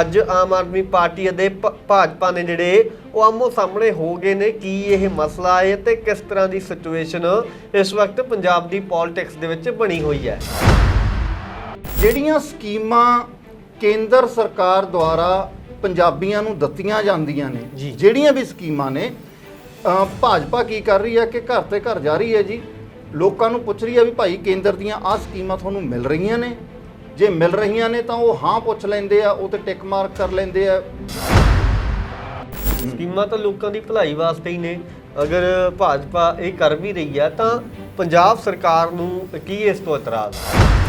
ਅੱਜ ਆਮ ਆਦਮੀ ਪਾਰਟੀ ਅਤੇ ਭਾਜਪਾ ਨੇ ਜਿਹੜੇ ਉਹ ਆਮੋ ਸਾਹਮਣੇ ਹੋ ਗਏ ਨੇ ਕੀ ਇਹ ਮਸਲਾ ਹੈ ਤੇ ਕਿਸ ਤਰ੍ਹਾਂ ਦੀ ਸਿਚੁਏਸ਼ਨ ਇਸ ਵਕਤ ਪੰਜਾਬ ਦੀ ਪੋਲਿਟਿਕਸ ਦੇ ਵਿੱਚ ਬਣੀ ਹੋਈ ਹੈ? ਜਿਹੜੀਆਂ ਸਕੀਮਾਂ ਕੇਂਦਰ ਸਰਕਾਰ ਦੁਆਰਾ ਪੰਜਾਬੀਆਂ ਨੂੰ ਦਿੱਤੀਆਂ ਜਾਂਦੀਆਂ ਨੇ। ਜਿਹੜੀਆਂ ਵੀ ਸਕੀਮਾਂ ਨੇ ਭਾਜਪਾ ਕੀ ਕਰ ਰਹੀ ਹੈ ਕਿ ਘਰ ਤੇ ਘਰ ਜਾ ਰਹੀ ਹੈ ਜੀ। ਲੋਕਾਂ ਨੂੰ ਪੁੱਛ ਰਹੀ ਹੈ ਵੀ ਭਾਈ ਕੇਂਦਰ ਦੀਆਂ ਆਹ ਸਕੀਮਾਂ ਤੁਹਾਨੂੰ ਮਿਲ ਰਹੀਆਂ ਨੇ। ਜੇ ਮਿਲ ਰਹੀਆਂ ਨੇ ਤਾਂ ਉਹ ਹਾਂ ਪੁੱਛ ਲੈਂਦੇ ਆ, ਉਹ ਤੇ ਟਿਕ ਮਾਰਕ ਕਰ ਲੈਂਦੇ ਆ। ਸਕੀਮਾਂ ਤਾਂ ਲੋਕਾਂ ਦੀ ਭਲਾਈ ਵਾਸਤੇ ਹੀ ਨੇ। ਅਗਰ ਭਾਜਪਾ ਇਹ ਕਰ ਵੀ ਰਹੀ ਹੈ ਤਾਂ ਪੰਜਾਬ ਸਰਕਾਰ ਨੂੰ ਕੀ ਇਸ ਤੋਂ ਇਤਰਾਜ਼? ਹੈ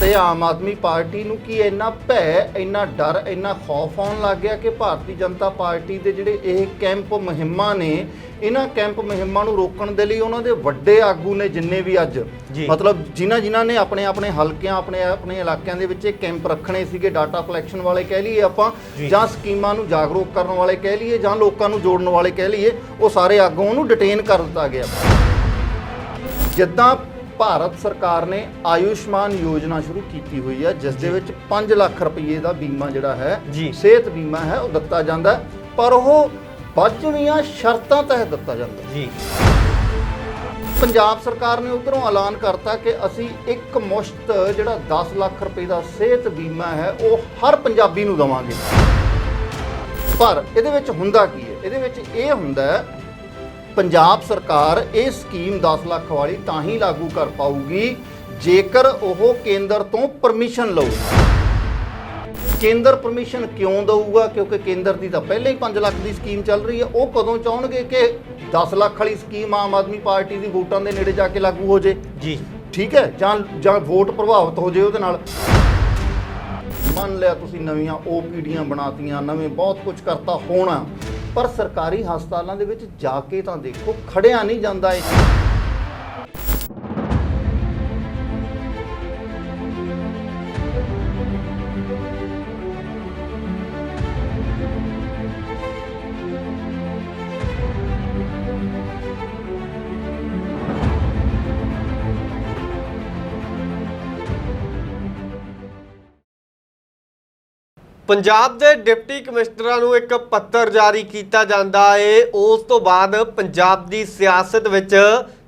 ਤੇ ਆਮ ਆਦਮੀ ਪਾਰਟੀ ਨੂੰ ਕੀ ਇੰਨਾ ਭੈ ਇੰਨਾ ਡਰ ਇੰਨਾ ਖੌਫ ਆਉਣ ਲੱਗ ਗਿਆ ਕਿ ਭਾਰਤੀ ਜਨਤਾ ਪਾਰਟੀ ਦੇ ਜਿਹੜੇ ਇਹ ਕੈਂਪ ਮੁਹਿੰਮਾਂ ਨੇ ਇਹਨਾਂ ਕੈਂਪ ਮੁਹਿੰਮਾਂ ਨੂੰ ਰੋਕਣ ਦੇ ਲਈ ਉਹਨਾਂ ਦੇ ਵੱਡੇ ਆਗੂ ਨੇ ਜਿੰਨੇ ਵੀ ਅੱਜ। ਮਤਲਬ ਜਿਨ੍ਹਾਂ ਜਿਨ੍ਹਾਂ ਨੇ ਆਪਣੇ ਆਪਣੇ ਹਲਕਿਆਂ ਆਪਣੇ ਆਪਣੇ ਇਲਾਕਿਆਂ ਦੇ ਵਿੱਚ ਇਹ ਕੈਂਪ ਰੱਖਣੇ ਸੀਗੇ ਡਾਟਾ ਕਲੈਕਸ਼ਨ ਵਾਲੇ ਕਹਿ ਲਈਏ ਆਪਾਂ ਜੀ। ਜਾਂ ਸਕੀਮਾਂ ਨੂੰ ਜਾਗਰੂਕ ਕਰਨ ਵਾਲੇ ਕਹਿ ਲਈਏ ਜਾਂ ਲੋਕਾਂ ਨੂੰ ਜੋੜਨ ਵਾਲੇ ਕਹਿ ਲਈਏ ਉਹ ਸਾਰੇ ਆਗੂਆਂ ਨੂੰ ਡਿਟੇਨ ਕਰ ਦਿੱਤਾ ਗਿਆ ਜਿੱਦਾਂ ਭਾਰਤ ਸਰਕਾਰ ਨੇ ਆਯੁਸ਼ਮਾਨ ਯੋਜਨਾ ਸ਼ੁਰੂ ਕੀਤੀ ਹੋਈ ਹੈ ਜਿਸ ਦੇ ਵਿੱਚ 5 ਲੱਖ ਰੁਪਏ ਦਾ ਬੀਮਾ ਜਿਹੜਾ ਹੈ ਜੀ। ਸਿਹਤ ਬੀਮਾ ਹੈ ਉਹ ਦਿੱਤਾ ਜਾਂਦਾ ਹੈ, ਪਰ ਉਹ ਬਚਵੀਆਂ ਸ਼ਰਤਾਂ ਤਹਿਤ ਦਿੱਤਾ ਜਾਂਦਾ ਹੈ। ਜੀ। ਪੰਜਾਬ ਸਰਕਾਰ ਨੇ ਉਧਰੋਂ ਐਲਾਨ ਕਰਤਾ ਕਿ ਅਸੀਂ ਇੱਕ ਮੁਸ਼ਤ ਜਿਹੜਾ 10 ਲੱਖ ਰੁਪਏ ਦਾ ਸਿਹਤ ਬੀਮਾ ਹੈ ਉਹ ਹਰ ਪੰਜਾਬੀ ਨੂੰ ਦੇਵਾਂਗੇ। ਪਰ ਇਹਦੇ ਵਿੱਚ ਹੁੰਦਾ ਕੀ ਹੈ? ਇਹਦੇ ਵਿੱਚ ਇਹ ਹੁੰਦਾ ਹੈ ਪੰਜਾਬ ਸਰਕਾਰ ਇਹ ਸਕੀਮ 10 ਲੱਖ ਵਾਲੀ ਤਾਂ ਹੀ ਲਾਗੂ ਕਰ ਪਾਊਗੀ ਜੇਕਰ ਉਹ ਕੇਂਦਰ ਤੋਂ ਪਰਮਿਸ਼ਨ ਲਊ। ਕੇਂਦਰ ਪਰਮਿਸ਼ਨ ਕਿਉਂ ਦਊਗਾ? ਕਿਉਂਕਿ ਕੇਂਦਰ ਦੀ ਤਾਂ ਪਹਿਲਾਂ ਹੀ 5 ਲੱਖ ਦੀ ਸਕੀਮ ਚੱਲ ਰਹੀ ਹੈ। ਉਹ ਕਦੋਂ ਚਾਹਣਗੇ ਕਿ 10 ਲੱਖ ਵਾਲੀ ਸਕੀਮ ਆਮ ਆਦਮੀ ਪਾਰਟੀ ਦੀ ਵੋਟਾਂ ਦੇ ਨੇੜੇ ਜਾ ਕੇ ਲਾਗੂ ਹੋ ਜੇ? ਜੀ। ਠੀਕ ਹੈ? ਜਾਂ ਜਾਂ ਵੋਟ ਪ੍ਰਭਾਵਿਤ ਹੋ ਜੇ ਉਹਦੇ ਨਾਲ। ਮੰਨ ਲਿਆ ਤੁਸੀਂ ਨਵੀਆਂ ਓਪੀਡੀਆਂ ਬਣਾਤੀਆਂ ਨਵੇਂ ਬਹੁਤ ਕੁਝ ਕਰਤਾ ਹੋਣਾ। ਪਰ ਸਰਕਾਰੀ ਹਸਪਤਾਲਾਂ ਦੇ ਵਿੱਚ ਜਾ ਕੇ ਤਾਂ ਦੇਖੋ ਖੜਿਆ ਨਹੀਂ ਜਾਂਦਾ ਇਹ। ਪੰਜਾਬ ਦੇ ਡਿਪਟੀ ਕਮਿਸ਼ਨਰਾਂ ਨੂੰ ਇੱਕ ਪੱਤਰ ਜਾਰੀ ਕੀਤਾ ਜਾਂਦਾ ਏ। ਉਸ ਤੋਂ ਬਾਅਦ ਪੰਜਾਬ ਦੀ ਸਿਆਸਤ ਵਿੱਚ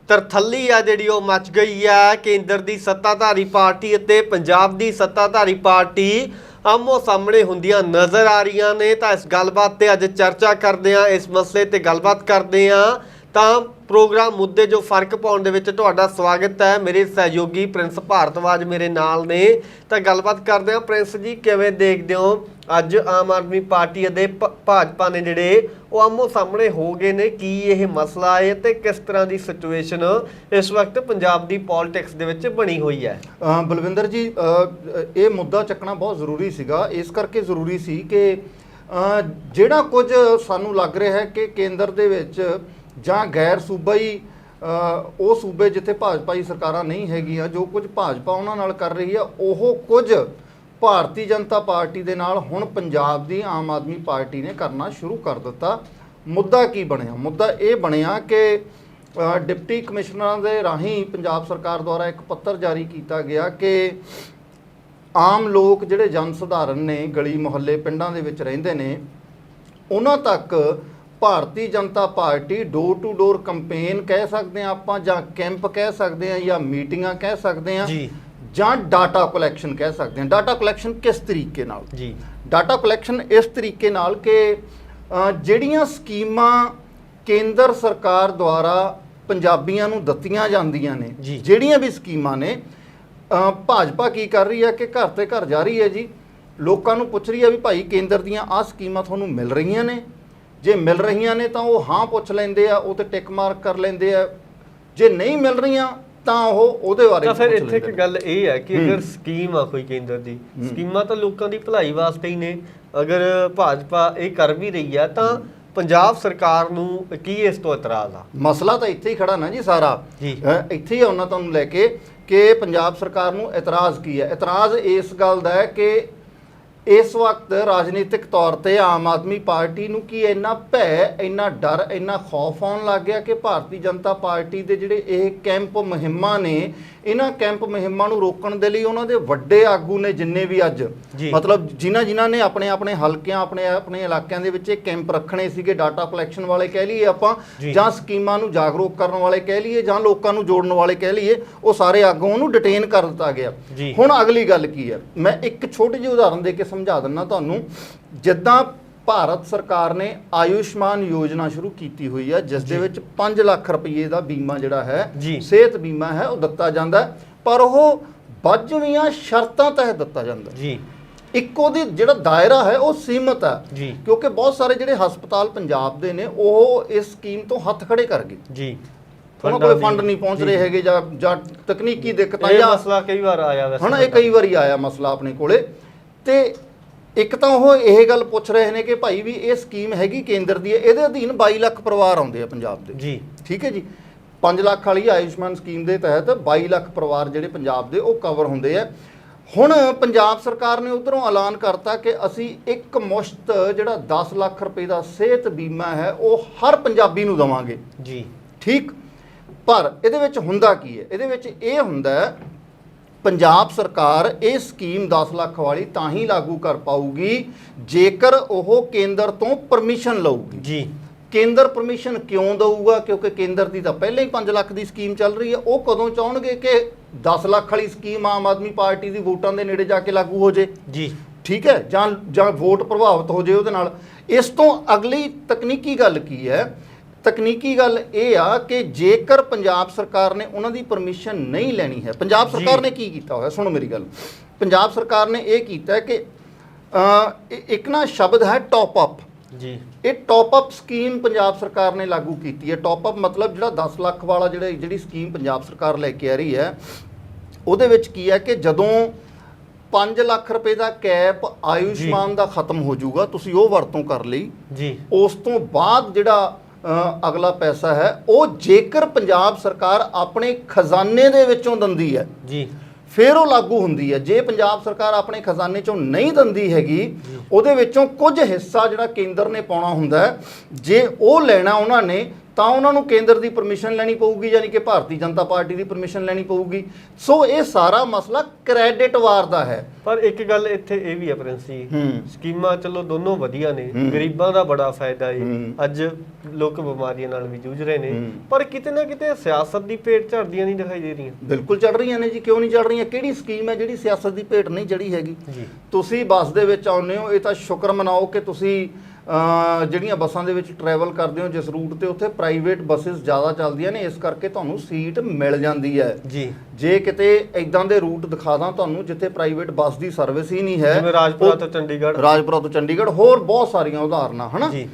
ਤਰਥੱਲੀ ਆ ਜਿਹੜੀ ਉਹ ਮਚ ਗਈ ਹੈ। ਕੇਂਦਰ ਦੀ ਸੱਤਾਧਾਰੀ ਪਾਰਟੀ ਅਤੇ ਪੰਜਾਬ ਦੀ ਸੱਤਾਧਾਰੀ ਪਾਰਟੀ ਆਮੋ ਸਾਹਮਣੇ ਹੁੰਦੀਆਂ ਨਜ਼ਰ ਆ ਰਹੀਆਂ ਨੇ। ਤਾਂ ਇਸ ਗੱਲਬਾਤ ਤੇ ਅੱਜ ਚਰਚਾ ਕਰਦੇ ਆ ਇਸ ਮਸਲੇ ਤੇ ਗੱਲਬਾਤ ਕਰਦੇ ਆ ਤਾਂ ਪ੍ਰੋਗਰਾਮ ਮੁੱਦੇ ਜੋ ਫ਼ਰਕ ਪਾਉਣ ਦੇ ਵਿੱਚ ਤੁਹਾਡਾ ਸਵਾਗਤ ਹੈ। ਮੇਰੇ ਸਹਿਯੋਗੀ ਪ੍ਰਿੰਸ ਭਾਰਤਵਾਜ ਮੇਰੇ ਨਾਲ ਨੇ। ਤਾਂ ਗੱਲਬਾਤ ਕਰਦੇ ਹਾਂ। ਪ੍ਰਿੰਸ ਜੀ, ਕਿਵੇਂ ਦੇਖਦੇ ਹੋ? ਅੱਜ ਆਮ ਆਦਮੀ ਪਾਰਟੀ ਅਤੇ ਭਾਜਪਾ ਨੇ ਜਿਹੜੇ ਉਹ ਆਮੋ ਸਾਹਮਣੇ ਹੋ ਗਏ ਨੇ। ਕੀ ਇਹ ਮਸਲਾ ਹੈ ਤੇ ਕਿਸ ਤਰ੍ਹਾਂ ਦੀ ਸਿਚੁਏਸ਼ਨ ਇਸ ਵਕਤ ਪੰਜਾਬ ਦੀ ਪੋਲਿਟਿਕਸ ਦੇ ਵਿੱਚ ਬਣੀ ਹੋਈ ਹੈ? ਬਲਵਿੰਦਰ ਜੀ ਇਹ ਮੁੱਦਾ ਚੱਕਣਾ ਬਹੁਤ ਜ਼ਰੂਰੀ ਸੀਗਾ। ਇਸ ਕਰਕੇ ਜ਼ਰੂਰੀ ਸੀ ਕਿ ਜਿਹੜਾ ਕੁਝ ਸਾਨੂੰ ਲੱਗ ਰਿਹਾ ਹੈ ਕਿ ਕੇਂਦਰ ਦੇ ਵਿੱਚ ਜਾਂ ਗੈਰ ਸੂਬਾਈ ਅ, ਉਹ ਸੂਬੇ ਜਿੱਥੇ ਭਾਜਪਾ ਦੀ ਸਰਕਾਰਾਂ ਨਹੀਂ ਹੈਗੀਆਂ ਜੋ ਕੁਝ ਭਾਜਪਾ ਉਹਨਾਂ ਨਾਲ ਕਰ ਰਹੀ ਆ ਉਹ ਕੁਝ ਭਾਰਤੀ ਜਨਤਾ ਪਾਰਟੀ ਦੇ ਨਾਲ ਹੁਣ ਪੰਜਾਬ ਦੀ ਆਮ ਆਦਮੀ ਪਾਰਟੀ ਨੇ ਕਰਨਾ ਸ਼ੁਰੂ ਕਰ ਦਿੱਤਾ। ਮੁੱਦਾ ਕੀ ਬਣਿਆ? ਮੁੱਦਾ ਇਹ ਬਣਿਆ ਕਿ ਡਿਪਟੀ ਕਮਿਸ਼ਨਰਾਂ ਦੇ ਰਾਹੀਂ ਪੰਜਾਬ ਸਰਕਾਰ ਦੁਆਰਾ ਇੱਕ ਪੱਤਰ ਜਾਰੀ ਕੀਤਾ ਗਿਆ ਕਿ ਆਮ ਲੋਕ ਜਿਹੜੇ ਜਨ ਸਧਾਰਨ ਨੇ ਗਲੀ ਮੁਹੱਲੇ ਪਿੰਡਾਂ ਦੇ ਵਿੱਚ ਰਹਿੰਦੇ ਨੇ ਉਹਨਾਂ ਤੱਕ Bharatiya Janata party door to door campaign ਕਹਿ ਸਕਦੇ ਆ ਆਪਾਂ ਜਾਂ ਕੈਂਪ ਕਹਿ ਸਕਦੇ ਆ ਜਾਂ ਮੀਟਿੰਗਾਂ ਕਹਿ ਸਕਦੇ ਆ ਜੀ। ਜਾਂ ਡਾਟਾ ਕਲੈਕਸ਼ਨ ਕਹਿ ਸਕਦੇ ਆ ਡਾਟਾ ਕਲੈਕਸ਼ਨ ਕਿਸ ਤਰੀਕੇ ਨਾਲ? ਜੀ। ਡਾਟਾ ਕਲੈਕਸ਼ਨ ਇਸ ਤਰੀਕੇ ਨਾਲ ਕਿ ਜਿਹੜੀਆਂ ਸਕੀਮਾਂ ਕੇਂਦਰ ਸਰਕਾਰ ਦੁਆਰਾ ਪੰਜਾਬੀਆਂ ਨੂੰ ਦਿੱਤੀਆਂ ਜਾਂਦੀਆਂ ਨੇ। ਜਿਹੜੀਆਂ ਵੀ ਸਕੀਮਾਂ ਨੇ ਭਾਜਪਾ ਕੀ ਕਰ ਰਹੀ ਹੈ ਕਿ ਘਰ ਤੇ ਘਰ ਜਾ ਰਹੀ ਹੈ ਜੀ। ਲੋਕਾਂ ਨੂੰ ਪੁੱਛ ਰਹੀ ਹੈ ਵੀ ਭਾਈ ਕੇਂਦਰ ਦੀਆਂ ਆਹ ਸਕੀਮਾਂ ਤੁਹਾਨੂੰ ਮਿਲ ਰਹੀਆਂ ਨੇ। ਜੇ ਮਿਲ ਰਹੀਆਂ ਨੇ ਤਾਂ ਉਹ ਹਾਂ ਪੁੱਛ ਲੈਂਦੇ ਆ ਉਹ ਤੇ ਟਿਕ ਮਾਰਕ ਕਰ ਲੈਂਦੇ ਆ ਜੇ ਨਹੀਂ ਮਿਲ ਰਹੀਆਂ ਤਾਂ ਉਹ ਉਹਦੇ ਬਾਰੇ ਤਾਂ ਫਿਰ ਪੁੱਛ ਇੱਥੇ ਇੱਕ ਲੈਂਦੇ ਨੇ। ਗੱਲ ਇਹ ਹੈ ਕਿ। ਅਗਰ ਸਕੀਮ ਆ ਕੋਈ ਕੇਂਦਰ ਦੀ। ਸਕੀਮਾਂ ਤਾਂ ਲੋਕਾਂ ਦੀ ਭਲਾਈ ਵਾਸਤੇ ਹੀ ਨੇ ਅਗਰ ਭਾਜਪਾ ਇਹ ਕਰ ਵੀ ਰਹੀ ਹੈ ਤਾਂ ਪੰਜਾਬ ਸਰਕਾਰ ਨੂੰ ਕੀ ਇਸ ਤੋਂ ਇਤਰਾਜ਼ ਆ ਮਸਲਾ ਤਾਂ ਇੱਥੇ ਹੀ ਖੜਾ ਨਾ ਜੀ ਸਾਰਾ ਜੀ। ਅ, ਇੱਥੇ ਹੀ ਆਉਣਾ ਤੁਹਾਨੂੰ ਲੈ ਕੇ ਕਿ ਪੰਜਾਬ ਸਰਕਾਰ ਨੂੰ ਇਤਰਾਜ਼ ਕੀ ਹੈ ਇਤਰਾਜ਼ ਇਸ ਗੱਲ ਦਾ ਹੈ ਕਿ ਇਸ ਵਕਤ ਰਾਜਨੀਤਿਕ ਤੌਰ ਤੇ ਆਮ ਆਦਮੀ ਪਾਰਟੀ ਨੂੰ ਕੀ ਇੰਨਾ ਭੈ, ਇੰਨਾ ਡਰ, ਇੰਨਾ ਖੌਫ ਆਉਣ ਲੱਗ ਗਿਆ ਕਿ ਭਾਰਤੀ ਜਨਤਾ ਪਾਰਟੀ ਦੇ ਜਿਹੜੇ ਇਹ ਕੈਂਪ ਮੁਹਿੰਮਾਂ ਨੇ ਇਹਨਾਂ ਕੈਂਪ ਮੁਹਿੰਮਾਂ ਨੂੰ ਰੋਕਣ ਦੇ ਲਈ ਉਹਨਾਂ ਦੇ ਵੱਡੇ ਆਗੂ ਨੇ ਜਿੰਨੇ ਵੀ ਅੱਜ। ਮਤਲਬ ਜਿਨ੍ਹਾਂ ਜਿਨ੍ਹਾਂ ਨੇ ਆਪਣੇ ਆਪਣੇ ਹਲਕਿਆਂ ਆਪਣੇ ਆਪਣੇ ਇਲਾਕਿਆਂ ਦੇ ਵਿੱਚ ਇਹ ਕੈਂਪ ਰੱਖਣੇ ਸੀਗੇ ਡਾਟਾ ਕਲੈਕਸ਼ਨ ਵਾਲੇ ਕਹਿ ਲਈਏ ਆਪਾਂ ਜੀ। ਸਕੀਮਾਂ ਨੂੰ ਜਾਗਰੂਕ ਕਰਨ ਵਾਲੇ ਕਹਿ ਲਈਏ ਜਾਂ ਲੋਕਾਂ ਨੂੰ ਜੋੜਨ ਵਾਲੇ ਕਹਿ ਲਈਏ ਉਹ ਸਾਰੇ ਆਗੂਆਂ ਨੂੰ ਡਿਟੇਨ ਕਰ ਦਿੱਤਾ ਗਿਆ। ਹੁਣ ਅਗਲੀ ਗੱਲ ਕੀ ਹੈ ਮੈਂ ਇੱਕ ਛੋਟੀ ਜਿਹੀ ਉਦਾਹਰਨ ਦੇ ਕੇ ਸਮਝਾ ਦਿੰਦਾ ਤੁਹਾਨੂੰ ਜਿੱਦਾਂ ਭਾਰਤ ਸਰਕਾਰ ਨੇ ਆਯੁਸ਼ਮਾਨ ਯੋਜਨਾ ਸ਼ੁਰੂ ਕੀਤੀ ਹੋਈ ਹੈ ਜਿਸ ਦੇ ਵਿੱਚ 5 ਲੱਖ ਰੁਪਏ ਦਾ ਬੀਮਾ ਜਿਹੜਾ ਹੈ। ਸਿਹਤ ਬੀਮਾ ਹੈ ਉਹ ਦਿੱਤਾ ਜਾਂਦਾ ਪਰ ਉਹ ਵੱਜਵੀਆਂ ਸ਼ਰਤਾਂ ਤਹਿਤ ਦਿੱਤਾ ਜਾਂਦਾ। ਜੀ। ਇੱਕੋ ਦੀ ਜਿਹੜਾ ਦਾਇਰਾ ਹੈ ਉਹ ਸੀਮਤ ਹੈ। ਕਿਉਂਕਿ ਬਹੁਤ ਸਾਰੇ ਜਿਹੜੇ ਹਸਪਤਾਲ ਪੰਜਾਬ ਦੇ ਨੇ ਉਹ ਇਸ ਸਕੀਮ ਤੋਂ ਹੱਥ ਖੜੇ ਕਰ ਗਏ। ਜੀ। ਉਹਨਾਂ ਕੋਲੇ ਫੰਡ ਨਹੀਂ ਪਹੁੰਚ ਰਹੇ ਹੈਗੇ ਜਾਂ ਜਾਂ ਤਕਨੀਕੀ ਦਿੱਕਤਾਂ ਜਾਂ ਮਸਲਾ ਕਈ ਵਾਰ ਆਇਆ ਵੈਸੇ ਹਨਾ ਇਹ ਕਈ ਵਾਰੀ ਆਇਆ ਮਸਲਾ ਆਪਣੇ ਕੋਲੇ। ਤੇ ਇੱਕ ਤਾਂ ਉਹ ਇਹ ਗੱਲ ਪੁੱਛ ਰਹੇ ਨੇ ਕਿ ਭਾਈ ਵੀ ਇਹ ਸਕੀਮ ਹੈਗੀ ਕੇਂਦਰ ਦੀ ਹੈ ਇਹਦੇ ਅਧੀਨ 22 ਲੱਖ ਪਰਿਵਾਰ ਆਉਂਦੇ ਆ ਪੰਜਾਬ ਦੇ। ਜੀ। ਠੀਕ ਹੈ ਜੀ? 5 ਲੱਖ ਵਾਲੀ ਆਯੁਸ਼ਮਾਨ ਸਕੀਮ ਦੇ ਤਹਿਤ 22 ਲੱਖ ਪਰਿਵਾਰ ਜਿਹੜੇ ਪੰਜਾਬ ਦੇ ਉਹ ਕਵਰ ਹੁੰਦੇ ਆ। ਹੁਣ ਪੰਜਾਬ ਸਰਕਾਰ ਨੇ ਉਧਰੋਂ ਐਲਾਨ ਕਰਤਾ ਕਿ ਅਸੀਂ ਇੱਕ ਮੁਸ਼ਤ ਜਿਹੜਾ 10 ਲੱਖ ਰੁਪਏ ਦਾ ਸਿਹਤ ਬੀਮਾ ਹੈ ਉਹ ਹਰ ਪੰਜਾਬੀ ਨੂੰ ਦਵਾਂਗੇ। ਜੀ। ਠੀਕ? ਪਰ ਇਹਦੇ ਵਿੱਚ ਹੁੰਦਾ ਕੀ ਹੈ? ਇਹਦੇ ਵਿੱਚ ਇਹ ਹੁੰਦਾ ਪੰਜਾਬ ਸਰਕਾਰ ਇਹ ਸਕੀਮ 10 ਲੱਖ ਵਾਲੀ ਤਾਂ ਹੀ ਲਾਗੂ ਕਰ ਪਾਊਗੀ ਜੇਕਰ ਉਹ ਕੇਂਦਰ ਤੋਂ ਪਰਮਿਸ਼ਨ ਲਊਗੀ। ਜੀ। ਕੇਂਦਰ ਪਰਮਿਸ਼ਨ ਕਿਉਂ ਦਊਗਾ? ਕਿਉਂਕਿ ਕੇਂਦਰ ਦੀ ਤਾਂ ਪਹਿਲਾਂ ਹੀ 5 ਲੱਖ ਦੀ ਸਕੀਮ ਚੱਲ ਰਹੀ ਹੈ। ਉਹ ਕਦੋਂ ਚਾਹਣਗੇ ਕਿ 10 ਲੱਖ ਵਾਲੀ ਸਕੀਮ ਆਮ ਆਦਮੀ ਪਾਰਟੀ ਦੀ ਵੋਟਾਂ ਦੇ ਨੇੜੇ ਜਾ ਕੇ ਲਾਗੂ ਹੋ ਜੇ? ਜੀ। ਠੀਕ ਹੈ? ਜਾਂ ਜਾਂ ਵੋਟ ਪ੍ਰਭਾਵਿਤ ਹੋ ਜੇ ਉਹਦੇ ਨਾਲ। ਇਸ ਤੋਂ ਅਗਲੀ ਤਕਨੀਕੀ ਗੱਲ ਕੀ ਹੈ? ਤਕਨੀਕੀ ਗੱਲ ਇਹ ਆ ਕਿ ਜੇਕਰ ਪੰਜਾਬ ਸਰਕਾਰ ਨੇ ਉਹਨਾਂ ਦੀ ਪਰਮਿਸ਼ਨ ਨਹੀਂ ਲੈਣੀ ਹੈ ਪੰਜਾਬ। ਸਰਕਾਰ ਨੇ ਕੀ ਕੀਤਾ ਹੋਇਆ? ਸੁਣੋ ਮੇਰੀ ਗੱਲ। ਪੰਜਾਬ ਸਰਕਾਰ ਨੇ ਇਹ ਕੀਤਾ ਕਿ ਇੱਕ ਨਾ ਸ਼ਬਦ ਹੈ ਟੌਪ ਅਪ ਜੀ। ਇਹ ਟੌਪ ਅਪ ਸਕੀਮ ਪੰਜਾਬ ਸਰਕਾਰ ਨੇ ਲਾਗੂ ਕੀਤੀ ਹੈ। ਟੌਪ ਅਪ ਮਤਲਬ ਜਿਹੜਾ 10 ਲੱਖ ਵਾਲਾ ਜਿਹੜਾ ਜਿਹੜੀ ਸਕੀਮ ਪੰਜਾਬ ਸਰਕਾਰ ਲੈ ਕੇ ਆ ਰਹੀ ਹੈ ਉਹਦੇ ਵਿੱਚ ਕੀ ਹੈ ਕਿ ਜਦੋਂ 5 ਲੱਖ ਰੁਪਏ ਦਾ ਕੈਪ ਆਯੁਸ਼ਮਾਨ ਦਾ ਖਤਮ ਹੋ ਜਾਊਗਾ ਤੁਸੀਂ ਉਹ ਵਰਤੋਂ ਕਰ ਲਈ। ਜੀ। ਉਸ ਤੋਂ ਬਾਅਦ ਜਿਹੜਾ ਅਗਲਾ ਪੈਸਾ ਹੈ। ਉਹ ਜੇਕਰ ਪੰਜਾਬ ਸਰਕਾਰ ਆਪਣੇ ਖਜ਼ਾਨੇ ਦੇ ਵਿੱਚੋਂ ਦਿੰਦੀ ਹੈ ਜੀ। ਫਿਰ ਉਹ ਲਾਗੂ ਹੁੰਦੀ ਹੈ। ਜੇ ਪੰਜਾਬ ਸਰਕਾਰ ਆਪਣੇ ਖਜ਼ਾਨੇ ਚੋਂ ਨਹੀਂ ਦਿੰਦੀ ਹੈਗੀ ਉਹਦੇ ਵਿੱਚੋਂ ਕੁਝ ਹਿੱਸਾ ਜਿਹੜਾ ਕੇਂਦਰ ਨੇ ਪਾਉਣਾ ਹੁੰਦਾ ਜੇ ਉਹ ਲੈਣਾ ਉਹਨਾਂ ਨੇ ਤਾਂ ਉਹਨਾਂ ਨੂੰ ਕੇਂਦਰ ਦੀ ਪਰਮਿਸ਼ਨ ਲੈਣੀ ਪਊਗੀ ਯਾਨੀ ਕਿ ਭਾਰਤੀ ਜਨਤਾ ਪਾਰਟੀ ਦੀ ਪਰਮਿਸ਼ਨ ਲੈਣੀ ਪਊਗੀ। ਸੋ ਇਹ ਸਾਰਾ ਮਸਲਾ ਕ੍ਰੈਡਿਟ ਵਾਰ ਦਾ ਹੈ। ਪਰ ਇੱਕ ਗੱਲ ਇੱਥੇ ਇਹ ਵੀ ਹੈ ਪ੍ਰਿੰਸ ਜੀ ਸਕੀਮਾਂ ਚਲੋ ਦੋਨੋਂ ਵਧੀਆ ਨੇ। ਗਰੀਬਾਂ ਦਾ ਬੜਾ ਫਾਇਦਾ ਹੂੰ। ਅੱਜ ਲੋਕ ਬਿਮਾਰੀਆਂ ਨਾਲ ਵੀ ਜੂਝ ਰਹੇ ਨੇ। ਪਰ ਕਿਤੇ ਨਾ ਕਿਤੇ ਸਿਆਸਤ ਦੀ ਭੇਟ ਝੜਦੀਆਂ ਨਹੀਂ ਦਿਖਾਈ ਦੇ ਰਹੀਆਂ। ਬਿਲਕੁਲ ਚੜ ਰਹੀਆਂ ਨੇ ਜੀ ਕਿਉਂ ਨਹੀਂ ਚੜ ਰਹੀਆਂ? ਕਿਹੜੀ ਸਕੀਮ ਹੈ ਜਿਹੜੀ ਸਿਆਸਤ ਦੀ ਭੇਟ ਨਹੀਂ ਚੜੀ ਹੈਗੀ? ਤੁਸੀਂ ਬੱਸ ਦੇ ਵਿੱਚ ਆਉਂਦੇ ਹੋ ਇਹ ਤਾਂ ਸ਼ੁਕਰ ਮਨਾਓ ਕਿ ਤੁਸੀਂ ਜਿਹੜੀਆਂ ਬੱਸਾਂ ਦੇ ਵਿੱਚ ਟਰੈਵਲ ਕਰਦੇ ਹੋ ਜਿਸ ਰੂਟ ਤੇ ਉੱਥੇ ਪ੍ਰਾਈਵੇਟ ਬੱਸਸ ਜ਼ਿਆਦਾ ਚੱਲਦੀਆਂ ਨੇ ਇਸ ਕਰਕੇ ਤੁਹਾਨੂੰ ਸੀਟ ਮਿਲ ਜਾਂਦੀ ਹੈ। ਜੀ। ਜੇ ਕਿਤੇ ਇਦਾਂ ਦੇ ਰੂਟ ਦਿਖਾ ਦਾਂ ਤੁਹਾਨੂੰ ਜਿੱਥੇ ਪ੍ਰਾਈਵੇਟ ਬੱਸ ਦੀ ਸਰਵਿਸ ਹੀ ਨਹੀਂ ਹੈ ਜਿਵੇਂ ਰਾਜਪੁਰਾ ਤੋਂ ਚੰਡੀਗੜ੍ਹ। ਰਾਜਪੁਰਾ ਤੋਂ ਚੰਡੀਗੜ੍ਹ ਹੋਰ ਬਹੁਤ ਸਾਰੀਆਂ ਉਦਾਹਰਨਾਂ ਹਨਾ? ਜੀ।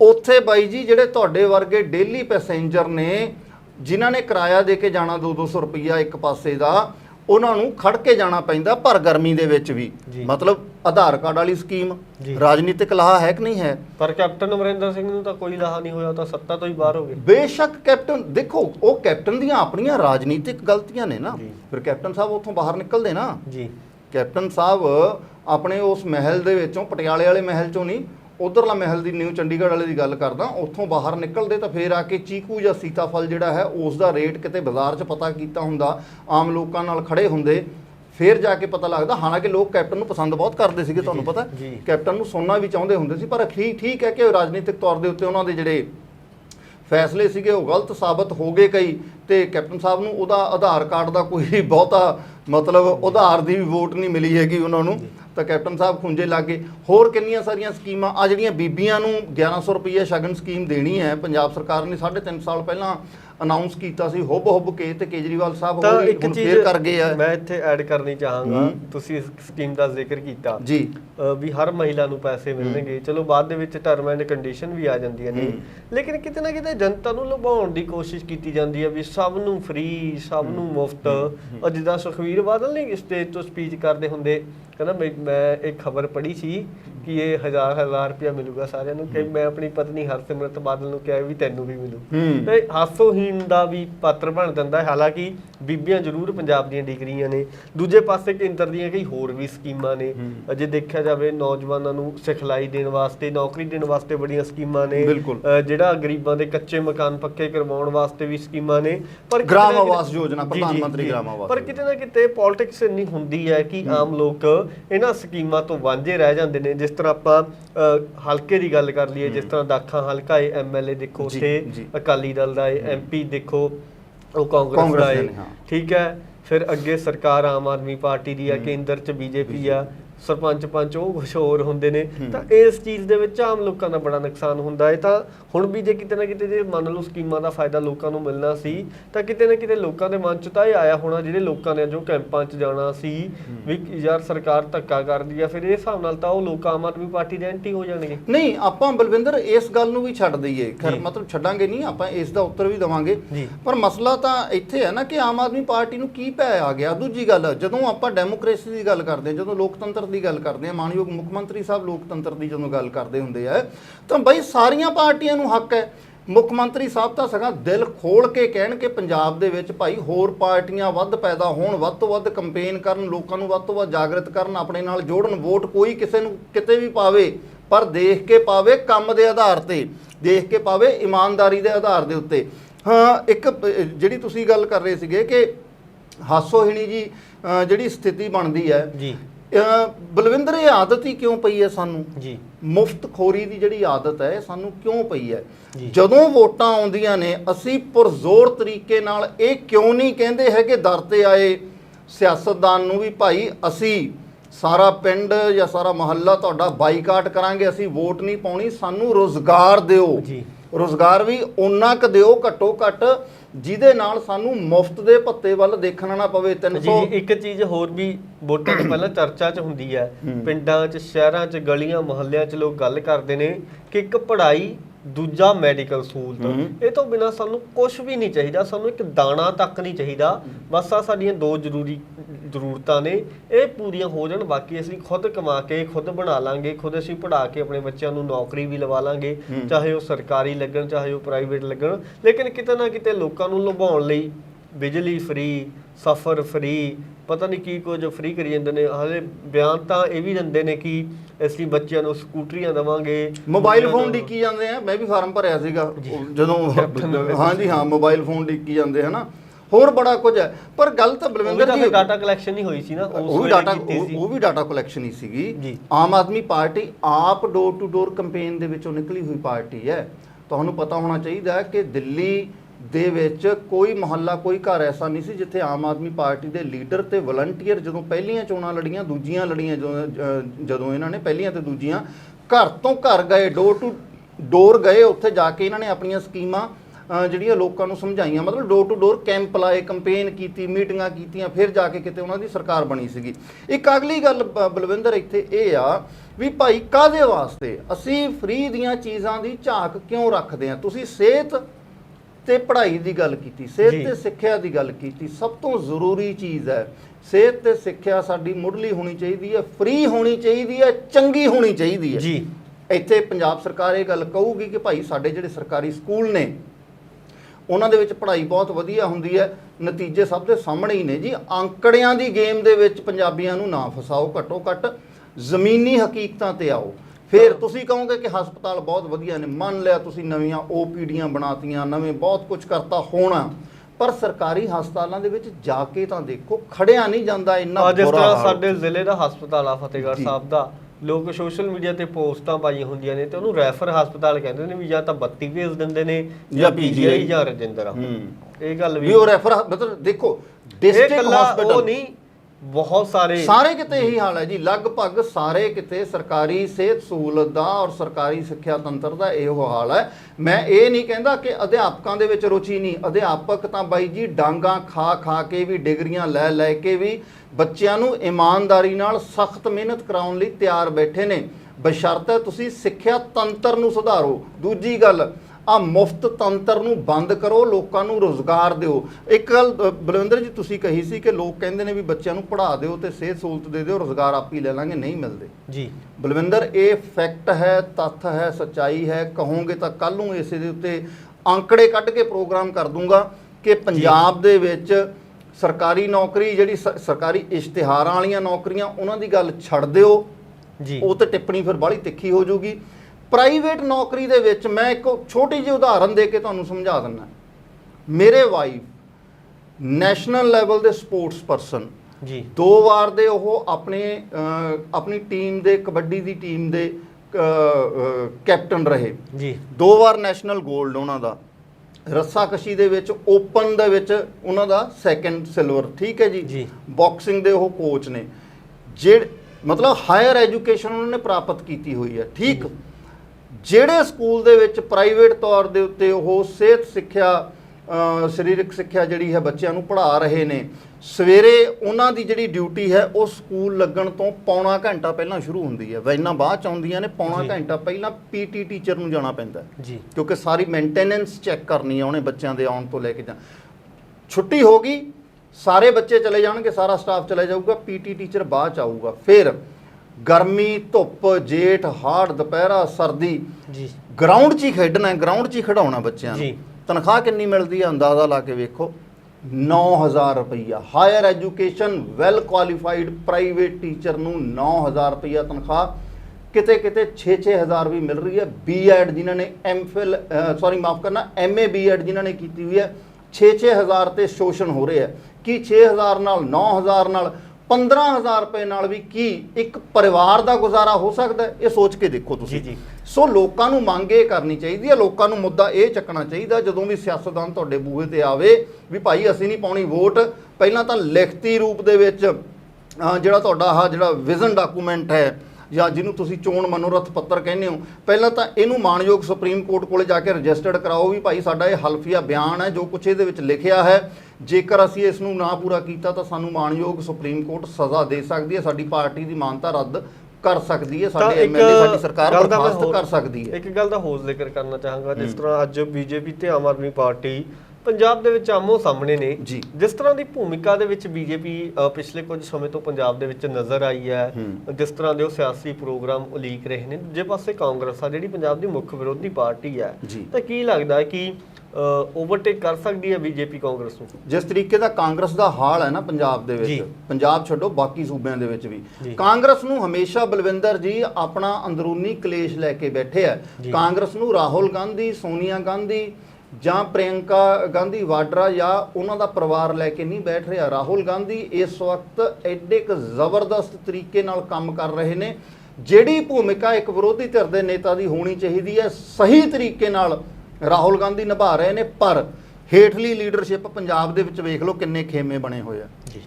ਉੱਥੇ ਬਾਈ ਜੀ ਜਿਹੜੇ ਤੁਹਾਡੇ ਵਰਗੇ ਡੇਲੀ ਪੈਸੇਂਜਰ ਨੇ ਜਿਨ੍ਹਾਂ ਨੇ ਕਿਰਾਇਆ ਦੇ ਕੇ ਜਾਣਾ 2-200 ਰੁਪਈਆ ਇੱਕ ਪਾਸੇ ਦਾ ਉਹਨਾਂ ਨੂੰ ਖੜ ਕੇ ਜਾਣਾ ਪੈਂਦਾ ਪਰ ਗਰਮੀ ਦੇ ਵਿੱਚ ਵੀ। ਮਤਲਬ ਆਧਾਰ ਕਾਰਡ ਵਾਲੀ ਸਕੀਮ। ਰਾਜਨੀਤਿਕ ਲਾਹਾ ਹੈ ਕਿ ਨਹੀਂ ਹੈ? ਪਰ ਕੈਪਟਨ ਅਮਰਿੰਦਰ ਸਿੰਘ ਨੂੰ ਤਾਂ ਕੋਈ ਲਾਹਾ ਨਹੀਂ ਹੋਇਆ ਉਹ ਤਾਂ ਸੱਤਾ ਤੋਂ ਹੀ ਬਾਹਰ ਹੋ ਗਏ। ਬੇਸ਼ੱਕ ਕੈਪਟਨ ਦੇਖੋ ਉਹ ਕੈਪਟਨ ਦੀਆਂ ਆਪਣੀਆਂ ਰਾਜਨੀਤਿਕ ਗਲਤੀਆਂ ਨੇ ਨਾ। ਫਿਰ ਕੈਪਟਨ ਸਾਹਿਬ ਉੱਥੋਂ ਬਾਹਰ ਨਿਕਲਦੇ ਨਾ। ਜੀ। ਕੈਪਟਨ ਸਾਹਿਬ ਆਪਣੇ ਉਸ ਮਹਿਲ ਦੇ ਵਿੱਚੋਂ ਪਟਿਆਲੇ ਵਾਲੇ ਮਹਿਲ ਚੋਂ ਨਹੀਂ ਉਧਰਲਾ ਮਹਿਲ ਦੀ ਨਿਊ ਚੰਡੀਗੜ੍ਹ ਵਾਲੇ ਦੀ ਗੱਲ ਕਰਦਾ ਉੱਥੋਂ ਬਾਹਰ ਨਿਕਲਦੇ ਤਾਂ ਫੇਰ ਆ ਕੇ ਚੀਕੂ ਜਾਂ ਸੀਤਾਫਲ ਜਿਹੜਾ ਹੈ ਉਸ ਦਾ ਰੇਟ ਕਿਤੇ ਬਾਜ਼ਾਰ 'ਚ ਪਤਾ ਕੀਤਾ ਹੁੰਦਾ ਆਮ ਲੋਕਾਂ ਨਾਲ ਖੜੇ ਹੁੰਦੇ। ਫੇਰ ਜਾ ਕੇ ਪਤਾ ਲੱਗਦਾ ਹਾਲਾਂਕਿ ਲੋਕ ਕੈਪਟਨ ਨੂੰ ਪਸੰਦ ਬਹੁਤ ਕਰਦੇ ਸੀਗੇ ਤੁਹਾਨੂੰ ਪਤਾ। ਕੈਪਟਨ ਨੂੰ ਸੁਣਨਾ ਵੀ ਚਾਹੁੰਦੇ ਹੁੰਦੇ ਸੀ ਪਰ ਠੀਕ ਠੀਕ ਹੈ ਕਿ ਰਾਜਨੀਤਿਕ ਤੌਰ ਦੇ ਉੱਤੇ ਉਹਨਾਂ ਦੇ ਜਿਹੜੇ ਫੈਸਲੇ ਸੀਗੇ ਉਹ ਗਲਤ ਸਾਬਤ ਹੋ ਗਏ ਕਈ ਤੇ ਕੈਪਟਨ ਸਾਹਿਬ ਨੂੰ ਉਹਦਾ ਆਧਾਰ ਕਾਰਡ ਦਾ ਕੋਈ ਬਹੁਤਾ ਮਤਲਬ ਉਧਾਰ ਦੀ ਵੀ ਵੋਟ ਨਹੀਂ ਮਿਲੀ ਹੈਗੀ ਉਹਨਾਂ ਨੂੰ ਤਾਂ ਕੈਪਟਨ ਸਾਹਿਬ ਖੁੰਝੇ ਲੱਗੇ ਹੋਰ ਕਿੰਨੀਆਂ ਸਾਰੀਆਂ ਸਕੀਮਾਂ ਆ ਜਿਹੜੀਆਂ ਬੀਬੀਆਂ ਨੂੰ 1100 ਰੁਪਏ ਸ਼ਗਨ ਸਕੀਮ ਦੇਣੀ ਹੈ ਪੰਜਾਬ ਸਰਕਾਰ ਨੇ 3.5 ਸਾਲ ਪਹਿਲਾਂ ਅਨਾਉਂਸ ਕੀਤਾ ਸੀ ਹੁਬ ਹੁਬ ਕੇ ਤੇ ਕੇਜਰੀਵਾਲ ਸਾਹਿਬ ਤਾਂ ਇੱਕ ਹੁਣ ਚੀਜ਼ ਫੇਰ ਕਰ ਗਏ ਆ। ਮੈਂ ਇੱਥੇ ਐਡ ਕਰਨੀ ਚਾਹਾਂਗਾ। ਤੁਸੀਂ ਇਸ ਸਕੀਮ ਦਾ ਜ਼ਿਕਰ ਕੀਤਾ। ਜੀ। ਵੀ ਹਰ ਮਹਿਲਾ ਨੂੰ ਪੈਸੇ ਮਿਲਣਗੇ। ਚਲੋ ਬਾਅਦ ਦੇ ਵਿੱਚ ਟਰਮ ਐਂਡ ਕੰਡੀਸ਼ਨ ਵੀ ਆ ਜਾਂਦੀਆਂ ਨੇ। ਲੇਕਿਨ ਕਿਤੇ ਨਾ ਕਿਤੇ ਜਨਤਾ ਨੂੰ ਲੁਭਾਉਣ ਦੀ ਕੋਸ਼ਿਸ਼ ਕੀਤੀ ਜਾਂਦੀ ਹੈ ਵੀ ਸਭ ਨੂੰ ਫ੍ਰੀ ਸਭ ਨੂੰ ਮੁਫਤ। ਔਰ ਜਿੱਦਾਂ ਸੁਖਵੀਰ ਬਾਦਲ ਨੇ ਸਟੇਜ ਤੋਂ ਸਪੀਚ ਕਰਦੇ ਹੁੰਦੇ। ਕਹਿੰਦਾ ਮੈਂ ਇੱਕ ਖਬਰ ਪੜ੍ਹੀ ਸੀ ਕਿ ਇਹ ਹਜ਼ਾਰ ਹਜ਼ਾਰ ਰੁਪਇਆ ਮਿਲੂਗਾ ਸਾਰਿਆਂ ਨੂੰ ਕਿ ਮੈਂ ਆਪਣੀ ਪਤਨੀ ਹਰਸਿਮਰਤ ਬਾਦਲ ਨੂੰ ਕਿਹਾ ਵੀ ਤੈਨੂੰ ਵੀ ਮਿਲੂ। ਤੇ ਹਾਸੋਹੀਣ ਦਾ ਵੀ ਪਾਤਰ ਬਣ ਜਾਂਦਾ। ਹੈ ਹਾਲਾਂਕਿ ਬੀਬੀਆਂ ਜ਼ਰੂਰ ਪੰਜਾਬ ਦੀਆਂ ਡਿਗਰੀਆਂ ਨੇ। ਦੂਜੇ ਪਾਸੇ ਕੇਂਦਰ ਦੀਆਂ ਕਈ ਹੋਰ ਵੀ ਸਕੀਮਾਂ ਨੇ। ਅਜੇ ਦੇਖਿਆ ਜਾਵੇ ਨੌਜਵਾਨਾਂ ਨੂੰ ਸਿਖਲਾਈ ਦੇਣ ਵਾਸਤੇ ਨੌਕਰੀ ਦੇਣ ਵਾਸਤੇ ਬੜੀਆਂ ਸਕੀਮਾਂ ਨੇ। ਜਿਹੜਾ ਗਰੀਬਾਂ ਦੇ ਕੱਚੇ ਮਕਾਨ ਪੱਕੇ ਕਰਵਾਉਣ ਵਾਸਤੇ ਵੀ ਸਕੀਮਾਂ ਨੇ। ਪਰ ਗ੍ਰਾਮ ਆਵਾਸ ਯੋਜਨਾ, ਜੀ, ਪ੍ਰਧਾਨ ਜੀ, ਮੰਤਰੀ ਜੀ। ਗ੍ਰਾਮ ਆਵਾਸ ਪਰ ਕਿਤੇ ਨਾ ਕਿਤੇ ਪੋਲਿਟਿਕਸ ਇੰਨੀ ਹੁੰਦੀ ਹੈ ਕਿ ਆਮ ਲੋਕ ਇਹਨਾਂ ਸਕੀਮਾਂ ਤੋਂ ਵਾਂਝੇ ਰਹਿ ਜਾਂਦੇ ਨੇ ਜਿਸ ਤਰ੍ਹਾਂ ਆਪਾਂ ਹਲਕੇ ਦੀ ਗੱਲ ਕਰ ਲਈਏ ਜਿਸ ਤਰ੍ਹਾਂ ਦਾਖਾਂ ਹਲਕਾ ਹੈ ਐਮਐਲਏ ਦੇਖੋ ਜੀ, ਉੱਥੇ ਜੀ। ਅਕਾਲੀ ਦਲ ਦਾ ਹੈ ਐਮਪੀ ਦੇਖੋ ਉਹ ਕਾਂਗਰਸ ਦਾ ਹਾਂ। ਠੀਕ ਹੈ ਫਿਰ ਅੱਗੇ ਸਰਕਾਰ ਆਮ ਆਦਮੀ ਪਾਰਟੀ ਦੀ ਆ ਕੇਂਦਰ 'ਚ ਬੀਜੇਪੀ ਆ ਸਰਪੰਚ ਪੰਚ ਉਹ ਕੁਛ ਹੋਰ ਹੁੰਦੇ ਨੇ ਤਾਂ ਇਸ ਚੀਜ਼ ਦੇ ਵਿੱਚ ਆਮ ਲੋਕਾਂ ਦਾ ਬੜਾ ਨੁਕਸਾਨ ਹੁੰਦਾ ਹੈ। ਤਾਂ ਹੁਣ ਵੀ ਜੇ ਕਿਤੇ ਨਾ ਕਿਤੇ ਜੇ ਮੰਨ ਲਓ ਸਕੀਮਾਂ ਦਾ ਫਾਇਦਾ ਲੋਕਾਂ ਨੂੰ ਮਿਲਣਾ ਸੀ ਤਾਂ ਕਿਤੇ ਨਾ ਕਿਤੇ ਲੋਕਾਂ ਦੇ ਮਨ 'ਚ ਤਾਂ ਇਹ ਆਇਆ ਹੋਣਾ ਜਿਹੜੇ ਲੋਕਾਂ ਨੇ ਜੋ ਕੈਂਪਾਂ 'ਚ ਜਾਣਾ ਸੀ ਵੀ ਯਾਰ ਸਰਕਾਰ ਧੱਕਾ ਕਰਦੀ ਆ ਫਿਰ ਇਹ ਹਿਸਾਬ ਨਾਲ ਤਾਂ ਉਹ ਲੋਕ ਆਮ ਆਦਮੀ ਪਾਰਟੀ ਦੇ ਐਂਟੀ ਹੋ ਜਾਣਗੇ। ਨਹੀਂ ਆਪਾਂ ਬਲਵਿੰਦਰ ਇਸ ਗੱਲ ਨੂੰ ਵੀ ਛੱਡ ਦਈਏ। ਖੈਰ। ਮਤਲਬ ਛੱਡਾਂਗੇ ਨਹੀਂ ਆਪਾਂ ਇਸ ਦਾ ਉੱਤਰ ਵੀ ਦਵਾਂਗੇ। ਪਰ ਮਸਲਾ ਤਾਂ ਇੱਥੇ ਹੈ ਨਾ ਕਿ ਆਮ ਆਦਮੀ ਪਾਰਟੀ ਨੂੰ ਕੀ ਪੈ ਆ ਗਿਆ? ਦੂਜੀ ਗੱਲ ਜਦੋਂ ਆਪਾਂ ਡੈਮੋਕ੍ਰੇਸੀ ਦੀ ਗੱਲ ਕਰਦੇ ਜਦੋਂ ਲੋਕਤੰਤਰ ਦੀ ਗੱਲ ਕਰਦੇ ਹਾਂ ਮਾਨਯੋਗ ਮੁੱਖ ਮੰਤਰੀ ਸਾਹਿਬ ਲੋਕਤੰਤਰ ਦੀ ਜਦੋਂ ਗੱਲ ਕਰਦੇ ਹੁੰਦੇ ਆ, ਤਾਂ ਬਈ ਸਾਰੀਆਂ ਪਾਰਟੀਆਂ ਨੂੰ ਹੱਕ ਹੈ। ਮੁੱਖ ਮੰਤਰੀ ਸਾਹਿਬ ਤਾਂ ਸਗਾ ਦਿਲ ਖੋਲ ਕੇ ਕਹਿਣ ਕਿ ਪੰਜਾਬ ਦੇ ਵਿੱਚ ਭਾਈ ਹੋਰ ਪਾਰਟੀਆਂ ਵੱਧ ਪੈਦਾ ਹੋਣ, ਵੱਧ ਤੋਂ ਵੱਧ ਕੰਪੇਨ ਕਰਨ, ਲੋਕਾਂ ਨੂੰ ਵੱਧ ਤੋਂ ਵੱਧ ਜਾਗਰਤ ਕਰਨ, ਆਪਣੇ ਨਾਲ ਜੋੜਨ, ਵੋਟ ਕੋਈ ਕਿਸੇ ਨੂੰ ਕਿਤੇ ਵੀ ਪਾਵੇ, ਪਰ ਦੇਖ ਕੇ ਪਾਵੇ ਕੰਮ ਦੇ ਆਧਾਰ ਤੇ, ਦੇਖ ਕੇ ਪਾਵੇ ਇਮਾਨਦਾਰੀ ਦੇ ਆਧਾਰ ਦੇ ਉੱਤੇ। ਹਾਂ, ਇੱਕ ਜਿਹੜੀ ਤੁਸੀਂ ਗੱਲ ਕਰ ਰਹੇ ਸੀਗੇ ਕਿ ਹਾਸੋਹੀਣੀ ਜੀ ਜਿਹੜੀ ਸਥਿਤੀ ਬਣਦੀ ਹੈ, ਜੀ। ਬਲਵਿੰਦਰ ਇਹ ਆਦਤ ਹੀ ਕਿਉਂ ਪਈ ਹੈ ਸਾਨੂੰ ਜੀ ਮੁਫਤ ਖੋਰੀ ਦੀ ਜਿਹੜੀ ਆਦਤ ਹੈ ਸਾਨੂੰ ਕਿਉਂ ਪਈ ਹੈ। ਜਦੋਂ ਵੋਟਾਂ ਆਉਂਦੀਆਂ ਨੇ ਅਸੀਂ ਪੁਰਜ਼ੋਰ ਤਰੀਕੇ ਨਾਲ ਇਹ ਕਿਉਂ ਨਹੀਂ ਕਹਿੰਦੇ ਹੈਗੇ ਦਰ ਤੇ ਆਏ ਸਿਆਸਤਦਾਨ ਨੂੰ ਵੀ ਭਾਈ ਅਸੀਂ ਸਾਰਾ ਪਿੰਡ ਜਾਂ ਸਾਰਾ ਮਹੱਲਾ ਤੁਹਾਡਾ ਬਾਈਕਾਟ ਕਰਾਂਗੇ ਅਸੀਂ ਵੋਟ ਨਹੀਂ ਪਾਉਣੀ ਸਾਨੂੰ ਰੋਜ਼ਗਾਰ ਦਿਓ ਜੀ। ਰੋਜ਼ਗਾਰ ਵੀ ਓਨਾ ਕੁ ਦਿਓ ਘੱਟੋ ਘੱਟ ਜਿਹਦੇ ਨਾਲ ਸਾਨੂੰ ਮੁਫਤ ਦੇ ਭੱਤੇ ਵੱਲ ਦੇਖਣਾ ਨਾ ਪਵੇ ਜੀ 300 ਜੀ, ਇੱਕ ਚੀਜ਼ ਹੋਰ ਵੀ ਵੋਟਾਂ ਤੋਂ ਪਹਿਲਾਂ ਚਰਚਾ 'ਚ ਹੁੰਦੀ ਹੈ। ਪਿੰਡਾਂ 'ਚ ਸ਼ਹਿਰਾਂ 'ਚ ਗਲੀਆਂ ਮੁਹੱਲਿਆਂ 'ਚ ਲੋਕ ਗੱਲ ਕਰਦੇ ਨੇ ਕਿ ਇੱਕ ਪੜ੍ਹਾਈ ਦੂਜਾ ਮੈਡੀਕਲ ਸਹੂਲਤ ਇਹ ਤੋਂ ਬਿਨਾ ਸਾਨੂੰ ਕੁਝ ਵੀ ਨਹੀਂ ਚਾਹੀਦਾ ਸਾਨੂੰ ਇੱਕ ਦਾਣਾ ਤੱਕ ਨਹੀਂ ਚਾਹੀਦਾ। ਬਸ ਆ ਸਾਡੀਆਂ ਦੋ ਜ਼ਰੂਰੀ ਜ਼ਰੂਰਤਾਂ ਨੇ। ਇਹ ਪੂਰੀਆਂ ਹੋ ਜਾਣ ਬਾਕੀ ਅਸੀਂ ਖੁਦ ਕਮਾ ਕੇ ਖੁਦ ਬਣਾ ਲਾਂਗੇ ਖੁਦ ਅਸੀਂ ਪੜ੍ਹਾ ਕੇ ਆਪਣੇ ਬੱਚਿਆਂ ਨੂੰ ਨੌਕਰੀ ਵੀ ਲਵਾ ਲਾਂਗੇ ਚਾਹੇ ਉਹ ਸਰਕਾਰੀ ਲੱਗਣ ਚਾਹੇ ਉਹ ਪ੍ਰਾਈਵੇਟ ਲੱਗਣ। ਲੇਕਿਨ ਕਿਤੇ ਨਾ ਕਿਤੇ ਲੋਕਾਂ ਨੂੰ ਲੁਭਾਉਣ ਲਈ ਬਿਜਲੀ ਫ੍ਰੀ ਸਫ਼ਰ ਫ੍ਰੀ ਪਤਾ ਨਹੀਂ ਕੀ ਕੁਝ ਫ੍ਰੀ ਕਰੀ ਜਾਂਦੇ ਨੇ। ਹਾਲੇ ਬਿਆਨ ਤਾਂ ਇਹ ਵੀ ਦਿੰਦੇ ਨੇ ਕਿ ਅਸੀਂ ਬੱਚਿਆਂ ਨੂੰ ਸਕੂਟਰੀਆਂ ਦੇਵਾਂਗੇ। ਮੋਬਾਈਲ ਫੋਨ ਡਿੱਕੀ ਜਾਂਦੇ ਆ। ਮੈਂ ਵੀ ਫਾਰਮ ਭਰਿਆ ਸੀਗਾ। ਜਦੋਂ ਹੋਏ ਹਾਂ ਮੋਬਾਈਲ ਫੋਨ ਡਿੱਕੀ ਜਾਂਦੇ ਹਨਾ। ਹੋਰ ਬੜਾ ਕੁਝ ਹੈ। ਪਰ ਗੱਲ ਤਾਂ ਬਲਵਿੰਦਰ ਜੀ ਡਾਟਾ ਕਲੈਕਸ਼ਨ ਹੀ ਹੋਈ ਸੀ ਨਾ ਉਹ ਵੀ ਡਾਟਾ। ਉਹ ਵੀ ਡਾਟਾ ਕਲੈਕਸ਼ਨ ਹੀ ਸੀਗੀ। ਆਮ ਆਦਮੀ ਪਾਰਟੀ ਆਪ ਡੋਰ ਟੂ ਡੋਰ ਕੈਂਪੇਨ ਦੇ ਵਿੱਚੋਂ ਨਿਕਲੀ ਹੋਈ ਪਾਰਟੀ ਹੈ। ਤੁਹਾਨੂੰ ਪਤਾ ਹੋਣਾ ਚਾਹੀਦਾ ਹੈ ਕਿ ਦਿੱਲੀ ਦੇ ਵਿੱਚ ਕੋਈ ਮੁਹੱਲਾ, ਕੋਈ ਘਰ ਐਸਾ ਨਹੀਂ ਸੀ ਜਿੱਥੇ ਆਮ ਆਦਮੀ ਪਾਰਟੀ ਦੇ ਲੀਡਰ ਤੇ ਵਲੰਟੀਅਰ ਜਦੋਂ ਪਹਿਲੀਆਂ ਚੋਣਾਂ ਲੜੀਆਂ, ਦੂਜੀਆਂ ਲੜੀਆਂ ਜਦੋਂ ਜਦੋਂ ਇਹਨਾਂ ਨੇ ਪਹਿਲੀਆਂ ਤੇ ਦੂਜੀਆਂ ਘਰ ਤੋਂ ਘਰ ਗਏ ਡੋਰ ਟੂ ਡੋਰ ਗਏ, ਉੱਥੇ ਜਾ ਕੇ ਇਹਨਾਂ ਨੇ ਆਪਣੀਆਂ ਸਕੀਮਾਂ ਜਿਹੜੀਆਂ ਲੋਕਾਂ ਨੂੰ ਸਮਝਾਈਆਂ, ਮਤਲਬ ਡੋਰ ਟੂ ਡੋਰ ਕੈਂਪ ਲਾਏ ਕੰਪੇਨ ਕੀਤੀ, ਮੀਟਿੰਗਾਂ ਕੀਤੀਆਂ, ਫਿਰ ਜਾ ਕੇ ਕਿਤੇ ਉਹਨਾਂ ਦੀ ਸਰਕਾਰ ਬਣੀ ਸੀਗੀ। ਇੱਕ ਅਗਲੀ ਗੱਲ ਬ- ਬਲਵਿੰਦਰ, ਇੱਥੇ ਇਹ ਆ ਵੀ ਭਾਈ ਕਾਦੇ ਵਾਸਤੇ ਅਸੀਂ ਫ੍ਰੀ ਦੀਆਂ ਚੀਜ਼ਾਂ ਦੀ ਝਾਕ ਕਿਉਂ ਰੱਖਦੇ ਆ ਤੁਸੀਂ ਸਿਹਤ ਤੇ ਪੜ੍ਹਾਈ ਦੀ ਗੱਲ ਕੀਤੀ ਸਿਹਤ। ਤੇ ਸਿੱਖਿਆ ਦੀ ਗੱਲ ਕੀਤੀ ਸਭ ਤੋਂ ਜ਼ਰੂਰੀ ਚੀਜ਼ ਹੈ ਸਿਹਤ ਤੇ ਸਿੱਖਿਆ ਸਾਡੀ ਮੁੱਢਲੀ ਹੋਣੀ ਚਾਹੀਦੀ ਹੈ ਫ੍ਰੀ ਹੋਣੀ ਚਾਹੀਦੀ ਹੈ ਚੰਗੀ ਹੋਣੀ ਚਾਹੀਦੀ ਹੈ। ਜੀ। ਇੱਥੇ ਪੰਜਾਬ ਸਰਕਾਰ ਇਹ ਗੱਲ ਕਹੂਗੀ ਕਿ ਭਾਈ ਸਾਡੇ ਜਿਹੜੇ ਸਰਕਾਰੀ ਸਕੂਲ ਨੇ ਉਹਨਾਂ ਦੇ ਵਿੱਚ ਪੜ੍ਹਾਈ ਬਹੁਤ ਵਧੀਆ ਹੁੰਦੀ ਹੈ ਨਤੀਜੇ ਸਭ ਦੇ ਸਾਹਮਣੇ ਹੀ ਨੇ ਜੀ। ਅੰਕੜਿਆਂ ਦੀ ਗੇਮ ਦੇ ਵਿੱਚ ਪੰਜਾਬੀਆਂ ਨੂੰ ਨਾ ਫਸਾਓ ਘੱਟੋ ਘੱਟ ਜ਼ਮੀਨੀ ਹਕੀਕਤਾਂ ਤੇ ਆਓ। ਫਿਰ ਤੁਸੀਂ ਕਹੋਗੇ ਕਿ ਹਸਪਤਾਲ ਬਹੁਤ ਵਧੀਆ ਨੇ ਮੰਨ ਲਿਆ ਤੁਸੀਂ ਨਵੀਆਂ ਓਪੀਡੀਆਂ ਬਣਾਤੀਆਂ ਨਵੇਂ ਬਹੁਤ ਕੁਝ ਕਰਤਾ ਹੋਣਾ। ਪਰ ਸਰਕਾਰੀ ਹਸਪਤਾਲਾਂ ਦੇ ਵਿੱਚ ਜਾ ਕੇ ਤਾਂ ਦੇਖੋ ਖੜਿਆ ਨਹੀਂ ਜਾਂਦਾ ਇੰਨਾ ਬੁਰਾ ਤਰ੍ਹਾਂ ਹਾਲ। ਸਾਡੇ ਜ਼ਿਲ੍ਹੇ ਦਾ ਹਸਪਤਾਲ ਆ ਫਤਿਹਗੜ੍ਹ ਜੀ। ਸਾਹਿਬ ਦਾ। ਲੋਕ ਸੋਸ਼ਲ ਮੀਡੀਆ ਤੇ ਪੋਸਟਾਂ ਪਾਈਆਂ ਹੁੰਦੀਆਂ ਨੇ ਤੇ ਉਹਨੂੰ ਰੈਫਰ ਹਸਪਤਾਲ ਕਹਿੰਦੇ ਨੇ ਵੀ ਜਾਂ ਤਾਂ 32 ਭੇਜ ਦਿੰਦੇ ਨੇ ਜਾਂ PGI ਪੀਜੀਆਈ ਜਾਂ ਰਜਿੰਦਰਾ। ਹੂੰ। ਇਹ ਗੱਲ ਵੀ ਵੀ ਉਹ ਰੈਫਰ ਮਤਲਬ ਦੇਖੋ ਇਹ ਡਿਸਟ੍ਰਿਕਟ ਇਕੱਲਾ ਉਹ ਹਸਪੀਟਲ ਨਹੀਂ ਬਹੁਤ ਸਾਰੇ ਸਾਰੇ ਕਿਤੇ ਇਹੀ ਹਾਲ ਹੈ ਜੀ। ਲਗਭਗ ਸਾਰੇ ਕਿਤੇ ਸਰਕਾਰੀ ਸਿਹਤ ਸਹੂਲਤ ਦਾ ਔਰ ਸਰਕਾਰੀ ਸਿੱਖਿਆ ਤੰਤਰ ਦਾ ਇਹੋ ਹਾਲ ਹੈ। ਮੈਂ ਇਹ ਨਹੀਂ ਕਹਿੰਦਾ ਕਿ ਅਧਿਆਪਕਾਂ ਦੇ ਵਿੱਚ ਰੁਚੀ ਨਹੀਂ। ਅਧਿਆਪਕ ਤਾਂ ਬਾਈ ਜੀ ਡਾਂਗਾ ਖਾ ਖਾ ਕੇ ਵੀ, ਡਿਗਰੀਆਂ ਲੈ ਲੈ ਕੇ ਵੀ ਬੱਚਿਆਂ ਨੂੰ ਇਮਾਨਦਾਰੀ ਨਾਲ ਸਖਤ ਮਿਹਨਤ ਕਰਾਉਣ ਲਈ ਤਿਆਰ ਬੈਠੇ ਨੇ। ਬਸ਼ਰਤੇ ਤੁਸੀਂ ਸਿੱਖਿਆ ਤੰਤਰ ਨੂੰ ਸੁਧਾਰੋ। ਦੂਜੀ ਗੱਲ ਆ ਮੁਫਤ ਤੰਤਰ ਨੂੰ ਬੰਦ ਕਰੋ ਲੋਕਾਂ ਨੂੰ ਰੋਜ਼ਗਾਰ ਦਿਓ। ਇੱਕ ਗੱਲ ਬਲਵਿੰਦਰ ਜੀ ਤੁਸੀਂ ਕਹੀ ਸੀ ਕਿ ਲੋਕ ਕਹਿੰਦੇ ਨੇ ਵੀ ਬੱਚਿਆਂ ਨੂੰ ਪੜ੍ਹਾ ਦਿਓ ਤੇ ਸਿਹਤ ਸਹੂਲਤ ਦੇ ਦਿਓ ਰੋਜ਼ਗਾਰ ਆਪ ਹੀ ਲੈ ਲਾਂਗੇ ਨਹੀਂ ਮਿਲਦੇ। ਜੀ। ਬਲਵਿੰਦਰ ਇਹ ਫੈਕਟ ਹੈ ਤੱਥ ਹੈ ਸਚਾਈ ਹੈ ਕਹੋਗੇ ਤਾਂ ਕੱਲ ਨੂੰ ਇਸੇ ਦੇ ਉੱਤੇ ਅੰਕੜੇ ਕੱਢ ਕੇ ਪ੍ਰੋਗਰਾਮ ਕਰ ਦੂੰਗਾ ਕਿ ਪੰਜਾਬ ਦੇ ਵਿੱਚ ਸਰਕਾਰੀ ਨੌਕਰੀ ਜਿਹੜੀ ਸਰਕਾਰੀ ਇਸ਼ਤਿਹਾਰਾਂ ਵਾਲੀਆਂ ਨੌਕਰੀਆਂ ਉਹਨਾਂ ਦੀ ਗੱਲ ਛੱਡ ਦਿਓ। ਜੀ। ਉਹ ਤੇ ਟਿੱਪਣੀ ਫਿਰ ਬਾਹਲੀ ਤਿੱਖੀ ਹੋ ਜਾਊਗੀ ਪ੍ਰਾਈਵੇਟ ਨੌਕਰੀ ਦੇ ਵਿੱਚ ਮੈਂ ਇੱਕ ਛੋਟੀ ਜਿਹੀ ਉਦਾਹਰਨ ਦੇ ਕੇ ਤੁਹਾਨੂੰ ਸਮਝਾ ਦਿੰਦਾ ਮੇਰੇ ਵਾਈਫ ਨੈਸ਼ਨਲ ਲੈਵਲ ਦੇ ਸਪੋਰਟਸ ਪਰਸਨ ਜੀ। ਦੋ ਵਾਰ ਦੇ ਉਹ ਆਪਣੇ ਆਪਣੀ ਟੀਮ ਦੇ ਕਬੱਡੀ ਦੀ ਟੀਮ ਦੇ ਕੈਪਟਨ ਰਹੇ। ਜੀ। ਦੋ ਵਾਰ ਨੈਸ਼ਨਲ 골ਡ ਉਹਨਾਂ ਦਾ। ਰੱਸਾਕਸ਼ੀ ਦੇ ਵਿੱਚ ਓਪਨ ਦੇ ਵਿੱਚ ਉਹਨਾਂ ਦਾ ਸੈਕੰਡ ਸਿਲਵਰ ਠੀਕ ਹੈ ਜੀ? ਜੀ। ਬਾਕਸਿੰਗ ਦੇ ਉਹ ਕੋਚ ਨੇ। ਜਿਹੜੇ ਮਤਲਬ ਹਾਇਰ ਐਜੂਕੇਸ਼ਨ ਉਹਨਾਂ ਨੇ ਪ੍ਰਾਪਤ ਕੀਤੀ ਹੋਈ ਹੈ। ਠੀਕ? ਜਿਹੜੇ ਸਕੂਲ ਦੇ ਵਿੱਚ ਪ੍ਰਾਈਵੇਟ ਤੌਰ ਦੇ ਉੱਤੇ ਉਹ ਸਿਹਤ ਸਿੱਖਿਆ ਸਰੀਰਕ ਸਿੱਖਿਆ ਜਿਹੜੀ ਹੈ ਬੱਚਿਆਂ ਨੂੰ ਪੜ੍ਹਾ ਰਹੇ ਨੇ ਸਵੇਰੇ ਉਹਨਾਂ ਦੀ ਜਿਹੜੀ ਡਿਊਟੀ ਹੈ ਉਹ ਸਕੂਲ ਲੱਗਣ ਤੋਂ ਪੌਣਾ ਘੰਟਾ ਪਹਿਲਾਂ ਸ਼ੁਰੂ ਹੁੰਦੀ ਹੈ। ਵੈਨਾਂ ਬਾਅਦ ਚ ਆਉਂਦੀਆਂ ਨੇ ਪੌਣਾ। ਘੰਟਾ ਪਹਿਲਾਂ ਪੀਟੀ ਟੀਚਰ ਨੂੰ ਜਾਣਾ ਪੈਂਦਾ ਹੈ। ਜੀ। ਕਿਉਂਕਿ ਸਾਰੀ ਮੇਨਟੇਨੈਂਸ ਚੈੱਕ ਕਰਨੀ ਆ ਉਹਨੇ ਬੱਚਿਆਂ ਦੇ ਆਉਣ ਤੋਂ ਲੈ ਕੇ ਜਾ ਛੁੱਟੀ ਹੋ ਗਈ ਸਾਰੇ ਬੱਚੇ ਚਲੇ ਜਾਣਗੇ ਸਾਰਾ ਸਟਾਫ ਚਲੇ ਜਾਊਗਾ ਪੀਟੀ ਟੀਚਰ ਬਾਅਦ ਚ ਆਊਗਾ। ਫਿਰ ਗਰਮੀ ਧੁੱਪ ਜੇਠ ਹਾੜ ਦੁਪਹਿਰਾ ਸਰਦੀ। ਜੀ। ਗਰਾਊਂਡ 'ਚ ਹੀ ਖੇਡਣਾ ਹੈ ਗਰਾਊਂਡ 'ਚ ਹੀ ਖਿਡਾਉਣਾ ਬੱਚਿਆਂ ਨੂੰ। ਜੀ। ਤਨਖਾਹ ਕਿੰਨੀ ਮਿਲਦੀ ਹੈ? ਅੰਦਾਜ਼ਾ ਲਾ ਕੇ ਵੇਖੋ। 9000 ਰੁਪਈਆ। Higher education well qualified private teacher ਨੂੰ 9000 ਰੁਪਈਆ ਤਨਖਾਹ। ਕਿਤੇ ਕਿਤੇ 6-6000 ਵੀ ਮਿਲ ਰਹੀ ਹੈ। ਬੀਐਡ ਜਿਨ੍ਹਾਂ ਨੇ ਐਮਫਿਲ ਸੌਰੀ ਮਾਫ ਕਰਨਾ ਐਮਏ ਬੀਐਡ ਜਿਨ੍ਹਾਂ ਨੇ ਕੀਤੀ ਹੋਈ ਹੈ। 6-6000 ਤੇ ਸ਼ੋਸ਼ਣ ਹੋ ਰਿਹਾ ਹੈ। ਕੀ 6000 ਨਾਲ 9000 ਨਾਲ 15000 ਰੁਪਏ ਨਾਲ ਵੀ ਕੀ ਇੱਕ ਪਰਿਵਾਰ ਦਾ ਗੁਜ਼ਾਰਾ ਹੋ ਸਕਦਾ ਹੈ? ਇਹ ਸੋਚ ਕੇ ਦੇਖੋ ਤੁਸੀਂ। ਜੀ, ਜੀ। ਸੋ ਲੋਕਾਂ ਨੂੰ ਮੰਗ ਇਹ ਕਰਨੀ ਚਾਹੀਦੀ ਹੈ ਲੋਕਾਂ ਨੂੰ ਮੁੱਦਾ ਇਹ ਚੱਕਣਾ ਚਾਹੀਦਾ ਜਦੋਂ ਵੀ ਸਿਆਸਤਦਾਨ ਤੁਹਾਡੇ ਬੂਹੇ ਤੇ ਆਵੇ ਵੀ ਭਾਈ ਅਸੀਂ ਨਹੀਂ ਪਾਉਣੀ ਵੋਟ ਪਹਿਲਾਂ ਤਾਂ ਲਿਖਤੀ ਰੂਪ ਦੇ ਵਿੱਚ ਅਹ, ਜਿਹੜਾ ਤੁਹਾਡਾ ਆਹ ਜਿਹੜਾ ਵਿਜ਼ਨ ਡਾਕੂਮੈਂਟ ਹੈ ਜਾਂ ਜਿਹਨੂੰ ਤੁਸੀਂ ਚੋਣ ਮਨੋਰਥ ਪੱਤਰ ਕਹਿੰਦੇ ਹੋ ਪਹਿਲਾਂ ਤਾਂ ਇਹਨੂੰ ਮਾਨਯੋਗ ਸੁਪਰੀਮ ਕੋਰਟ ਕੋਲੇ ਜਾ ਕੇ ਰਜਿਸਟਰਡ ਕਰਾਓ ਵੀ ਭਾਈ ਸਾਡਾ ਇਹ ਹਲਫੀਆ ਬਿਆਨ ਹੈ ਜੋ ਕੁਛ ਇਹਦੇ ਵਿੱਚ ਲਿਖਿਆ ਹੈ। ਜੇਕਰ ਅਸੀਂ ਇਸ ਨੂੰ ਨਾ ਪੂਰਾ ਕੀਤਾ ਤਾਂ ਸਾਨੂੰ ਮਾਨਯੋਗ ਸੁਪਰੀਮ ਕੋਰਟ ਸਜ਼ਾ ਦੇ ਸਕਦੀ ਹੈ ਸਾਡੀ ਪਾਰਟੀ ਦੀ ਮਾਨਤਾ ਰੱਦ ਕਰ ਸਕਦੀ ਹੈ ਸਾਡੇ ਐਮਐਲਏ ਸਾਡੀ ਸਰਕਾਰ ਬਰਖਾਸਤ ਕਰ ਸਕਦੀ ਹੈ ਇੱਕ ਗੱਲ ਦਾ ਹੋਰ ਜ਼ਿਕਰ ਕਰਨਾ ਚਾਹਾਂਗਾ ਜਿਸ ਤਰ੍ਹਾਂ ਅੱਜ ਬੀਜੇਪੀ ਤੇ ਆਮ ਆਦਮੀ ਪਾਰਟੀ ਪੰਜਾਬ ਦੇ ਵਿੱਚ ਆਮੋ ਸਾਹਮਣੇ ਨੇ। ਜਿਸ ਤਰ੍ਹਾਂ ਦੀ ਭੂਮਿਕਾ ਦੇ ਵਿੱਚ ਬੀਜੇਪੀ ਪਿਛਲੇ ਕੁਝ ਸਮੇਂ ਤੋਂ ਪੰਜਾਬ ਦੇ ਵਿੱਚ ਨਜ਼ਰ ਆਈ ਹੈ। ਜਿਸ ਤਰ੍ਹਾਂ ਦੇ ਉਹ ਸਿਆਸੀ ਪ੍ਰੋਗਰਾਮ ਉਲੀਕ ਰਹੇ ਨੇ ਦੂਜੇ ਪਾਸੇ ਕਾਂਗਰਸ ਆ ਜਿਹੜੀ ਪੰਜਾਬ ਦੀ ਮੁੱਖ ਵਿਰੋਧੀ ਪਾਰਟੀ ਹੈ। ਤਾਂ ਕੀ ਲੱਗਦਾ ਹੈ ਕਿ ਓਵਰਟੇਕ ਕਰ ਸਕਦੀ ਹੈ ਬੀਜੇਪੀ ਕਾਂਗਰਸ ਨੂੰ ਜਿਸ ਤਰੀਕੇ ਦਾ ਕਾਂਗਰਸ ਦਾ ਹਾਲ ਹੈ ਨਾ ਪੰਜਾਬ ਦੇ। ਵਿੱਚ ਪੰਜਾਬ ਛੱਡੋ ਬਾਕੀ ਸੂਬਿਆਂ ਦੇ ਵਿੱਚ ਵੀ। ਕਾਂਗਰਸ ਨੂੰ ਹਮੇਸ਼ਾ ਬਲਵਿੰਦਰ ਜੀ ਆਪਣਾ ਅੰਦਰੂਨੀ ਕਲੇਸ਼ ਲੈ ਕੇ ਬੈਠੇ ਆ। ਕਾਂਗਰਸ ਨੂੰ ਰਾਹੁਲ ਗਾਂਧੀ ਸੋਨੀਆ ਗਾਂਧੀ ਜਾਂ ਪ੍ਰਿਯੰਕਾ ਗਾਂਧੀ ਵਾਡਰਾ ਜਾਂ ਉਹਨਾਂ ਦਾ ਪਰਿਵਾਰ ਲੈ ਕੇ ਨਹੀਂ ਬੈਠ ਰਿਹਾ ਰਾਹੁਲ ਗਾਂਧੀ ਇਸ ਵਕਤ ਐਡੇ ਕੁ ਜ਼ਬਰਦਸਤ ਤਰੀਕੇ ਨਾਲ ਕੰਮ ਕਰ ਰਹੇ ਨੇ ਜਿਹੜੀ ਭੂਮਿਕਾ ਇੱਕ ਵਿਰੋਧੀ ਧਿਰ ਦੇ ਨੇਤਾ ਦੀ ਹੋਣੀ ਚਾਹੀਦੀ ਹੈ ਸਹੀ ਤਰੀਕੇ ਨਾਲ ਰਾਹੁਲ ਗਾਂਧੀ ਨਿਭਾ ਰਹੇ ਨੇ ਪਰ ਹੇਠਲੀ ਲੀਡਰਸ਼ਿਪ ਪੰਜਾਬ ਦੇ ਵਿੱਚ ਵੇਖ ਲਓ ਕਿੰਨੇ ਖੇਮੇ ਬਣੇ ਹੋਏ ਆ। ਜੀ।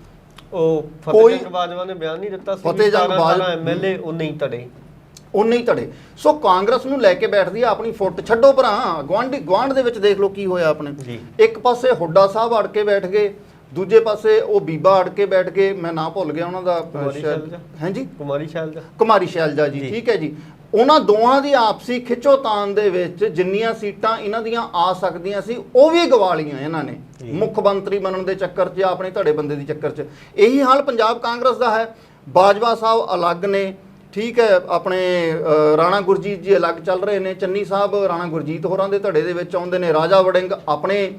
ਉਹ ਫਤਿਹ ਸਿੰਘ ਬਾਜਵਾ ਨੇ ਬਿਆਨ ਨਹੀਂ ਦਿੱਤਾ ਸੀ ਫਤਿਹ ਸਿੰਘ ਬਾਜ- ਐਮਐਲਏ ਉਹ ਨਹੀਂ ਤੜੇ ਉਨੇ ਹੀ ਧੜੇ। ਸੋ ਕਾਂਗਰਸ ਨੂੰ ਲੈ ਕੇ ਬੈਠਦੀ ਆ ਆਪਣੀ ਫੁੱਟ ਛੱਡੋ ਭਰਾ ਗਵਾਂਢੀ ਗਵਾਂਢ ਦੇ ਵਿੱਚ ਦੇਖ ਲਓ ਕੀ ਹੋਇਆ ਆਪਣੇ। ਜੀ। ਇੱਕ ਪਾਸੇ ਹੁੱਡਾ ਸਾਹਿਬ ਅੜ ਕੇ ਬੈਠ ਗਏ ਦੂਜੇ ਪਾਸੇ ਉਹ ਬੀਬਾ ਅੜ ਕੇ ਬੈਠ ਗਏ ਮੈਂ ਨਾਂ ਭੁੱਲ ਗਿਆ ਉਹਨਾਂ ਦਾ ਕੁਮਾਰੀ ਸ਼ੈਲਜਾ। ਹਾਂਜੀ ਕੁਮਾਰੀ ਸ਼ੈਲਜਾ। ਕੁਮਾਰੀ ਸ਼ੈਲਜਾ ਜੀ। ਠੀਕ ਹੈ ਜੀ। ਉਹਨਾਂ ਦੋਵਾਂ ਦੀ ਆਪਸੀ ਖਿੱਚੋਤਾਣ ਦੇ ਵਿੱਚ ਜਿੰਨੀਆਂ ਸੀਟਾਂ ਇਹਨਾਂ ਦੀਆਂ ਆ ਸਕਦੀਆਂ ਸੀ ਉਹ ਵੀ ਗਵਾ ਲਈਆਂ ਇਹਨਾਂ ਨੇ। ਮੁੱਖ ਮੰਤਰੀ ਬਣਨ ਦੇ ਚੱਕਰ 'ਚ ਆਪਣੇ ਧੜੇ ਬੰਦੇ ਦੀ ਚੱਕਰ 'ਚ। ਇਹੀ ਹਾਲ ਪੰਜਾਬ ਕਾਂਗਰਸ ਦਾ ਹੈ। ਬਾਜਵਾ ਸਾਹਿਬ ਅਲੱਗ ਨੇ ਠੀਕ ਹੈ ਆਪਣੇ ਰਾਣਾ ਗੁਰਜੀਤ ਜੀ ਅਲੱਗ ਚੱਲ ਰਹੇ ਨੇ। ਚੰਨੀ ਸਾਹਿਬ ਰਾਣਾ ਗੁਰਜੀਤ ਹੋਰਾਂ ਦੇ ਧੜੇ ਦੇ ਵਿੱਚ ਆਉਂਦੇ ਨੇ। ਰਾਜਾ ਵੜਿੰਗ ਆਪਣੇ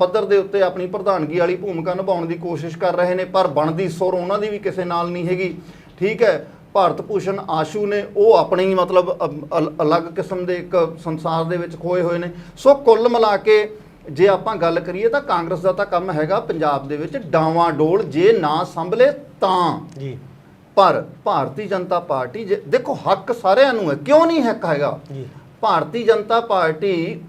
ਪੱਧਰ ਦੇ ਉੱਤੇ ਆਪਣੀ ਪ੍ਰਧਾਨਗੀ ਵਾਲੀ ਭੂਮਿਕਾ ਨਿਭਾਉਣ ਦੀ ਕੋਸ਼ਿਸ਼ ਕਰ ਰਹੇ ਨੇ ਪਰ ਬਣਦੀ ਸੁਰ ਉਹਨਾਂ ਦੀ ਵੀ ਕਿਸੇ ਨਾਲ ਨਹੀਂ ਹੈਗੀ। ਠੀਕ ਹੈ ਭਾਰਤ ਭੂਸ਼ਣ ਆਸ਼ੂ ਨੇ ਉਹ ਆਪਣੀ ਹੀ ਮਤਲਬ ਅਲੱਗ ਕਿਸਮ ਦੇ ਇੱਕ ਸੰਸਾਰ ਦੇ ਵਿੱਚ ਖੋਏ ਹੋਏ ਨੇ। ਸੋ ਕੁੱਲ ਮਿਲਾ ਕੇ ਜੇ ਆਪਾਂ ਗੱਲ ਕਰੀਏ ਤਾਂ ਕਾਂਗਰਸ ਦਾ ਤਾਂ ਕੰਮ ਹੈਗਾ ਪੰਜਾਬ ਦੇ ਵਿੱਚ ਡਾਵਾਂ ਡੋਲ ਜੇ ਨਾ ਸੰਭਲੇ ਤਾਂ। ਜੀ। ਪਰ ਭਾਰਤੀ ਜਨਤਾ ਪਾਰਟੀ ਦੇਖੋ ਹੱਕ ਸਾਰਿਆਂ ਨੂੰ ਹੈ ਕਿਉਂ ਨਹੀਂ ਹੱਕ ਹੈਗਾ? ਜੀ। Bharatiya Janata party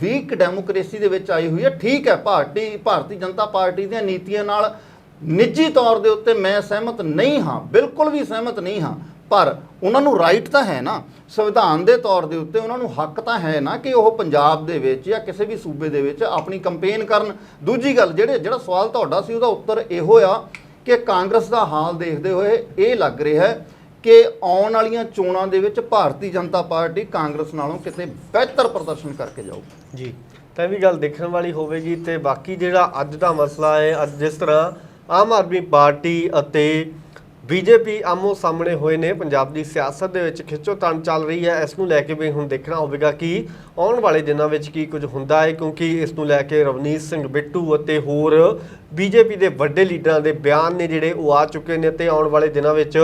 weak democracy ਦੇ ਵਿੱਚ ਆਈ ਹੋਈ ਹੈ ਠੀਕ ਹੈ ਭਾਰਤੀ ਭਾਰਤੀ ਜਨਤਾ ਪਾਰਟੀ ਦੀਆਂ ਨੀਤੀਆਂ ਨਾਲ ਨਿੱਜੀ ਤੌਰ ਦੇ ਉੱਤੇ ਮੈਂ ਸਹਿਮਤ ਨਹੀਂ ਹਾਂ, ਬਿਲਕੁਲ ਵੀ ਸਹਿਮਤ ਨਹੀਂ ਹਾਂ, ਪਰ ਉਹਨਾਂ ਨੂੰ ਰਾਈਟ ਤਾਂ ਹੈ ਨਾ, ਸੰਵਿਧਾਨ ਦੇ ਤੌਰ ਦੇ ਉੱਤੇ ਉਹਨਾਂ ਨੂੰ ਹੱਕ ਤਾਂ ਹੈ ਨਾ ਕਿ ਉਹ ਪੰਜਾਬ ਦੇ ਵਿੱਚ ਜਾਂ ਕਿਸੇ ਵੀ ਸੂਬੇ ਦੇ ਵਿੱਚ ਆਪਣੀ ਕੰਪੇਨ ਕਰਨ। ਦੂਜੀ ਗੱਲ ਜਿਹੜੇ, ਜਿਹੜਾ ਸਵਾਲ ਤੁਹਾਡਾ ਸੀ ਉਹਦਾ ਉੱਤਰ ਇਹੋ ਆ ਕਿ ਕਾਂਗਰਸ ਦਾ ਹਾਲ ਦੇਖਦੇ ਹੋਏ ਇਹ ਲੱਗ ਰਿਹਾ ਹੈ ਕਿ ਆਉਣ ਵਾਲੀਆਂ ਚੋਣਾਂ ਦੇ ਵਿੱਚ ਭਾਰਤੀ ਜਨਤਾ ਪਾਰਟੀ ਕਾਂਗਰਸ ਨਾਲੋਂ ਕਿਤੇ ਬਿਹਤਰ ਪ੍ਰਦਰਸ਼ਨ ਕਰਕੇ ਜਾਊਗੀ ਜੀ, ਤਾਂ ਇਹ ਵੀ ਗੱਲ ਦੇਖਣ ਵਾਲੀ ਹੋਵੇਗੀ ਤੇ ਬਾਕੀ ਜਿਹੜਾ ਅੱਜ ਦਾ ਮਸਲਾ ਹੈ, ਅੱਜ ਜਿਸ ਤਰ੍ਹਾਂ ਆਮ ਆਦਮੀ ਪਾਰਟੀ ਅਤੇ ਬੀਜੇਪੀ ਆਮੋ ਸਾਹਮਣੇ ਹੋਏ ਨੇ। ਪੰਜਾਬ ਦੀ ਸਿਆਸਤ ਦੇ ਵਿੱਚ ਖਿੱਚੋਤਾਣ ਚੱਲ ਰਹੀ ਹੈ। ਇਸ ਨੂੰ ਲੈ ਕੇ ਵੀ ਹੁਣ ਦੇਖਣਾ ਹੋਵੇਗਾ ਕਿ ਆਉਣ ਵਾਲੇ ਦਿਨਾਂ ਵਿੱਚ ਕੀ ਕੁਝ ਹੁੰਦਾ ਹੈ, ਕਿਉਂਕਿ ਇਸ ਨੂੰ ਲੈ ਕੇ ਰਵਨੀਤ ਸਿੰਘ ਬਿੱਟੂ ਅਤੇ ਹੋਰ ਬੀਜੇਪੀ ਦੇ ਵੱਡੇ ਲੀਡਰਾਂ ਦੇ ਬਿਆਨ ਨੇ ਜਿਹੜੇ ਉਹ ਆ ਚੁੱਕੇ ਨੇ ਤੇ ਆਉਣ ਵਾਲੇ ਦਿਨਾਂ ਵਿੱਚ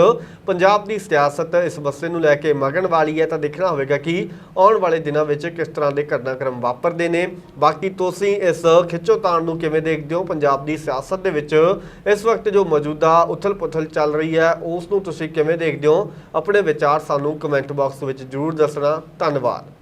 ਪੰਜਾਬ ਦੀ ਸਿਆਸਤ ਇਸ ਮਸਲੇ ਨੂੰ ਲੈ ਕੇ ਮਗਨ ਵਾਲੀ ਹੈ। ਤਾਂ ਦੇਖਣਾ ਹੋਵੇਗਾ ਕਿ ਆਉਣ ਵਾਲੇ ਦਿਨਾਂ ਵਿੱਚ ਕਿਸ ਤਰ੍ਹਾਂ ਦੇ ਘਟਨਾਕ੍ਰਮ ਵਾਪਰਦੇ ਨੇ। ਬਾਕੀ ਤੁਸੀਂ ਇਸ ਖਿੱਚੋਤਾਣ ਨੂੰ ਕਿਵੇਂ ਦੇਖਦੇ ਹੋ? ਪੰਜਾਬ ਦੀ ਸਿਆਸਤ ਦੇ ਵਿੱਚ ਇਸ ਵਕਤ ਜੋ ਮੌਜੂਦਾ ਉਥਲ-ਪੁਥਲ ਚੱਲ ਰਹੀ ਰਹੀ ਹੈ, ਉਸ ਨੂੰ ਤੁਸੀਂ ਕਿਵੇਂ ਦੇਖਦੇ ਹੋ? ਆਪਣੇ ਵਿਚਾਰ ਸਾਨੂੰ ਕਮੈਂਟ ਬਾਕਸ ਵਿੱਚ ਜਰੂਰ ਦੱਸਣਾ। ਧੰਨਵਾਦ।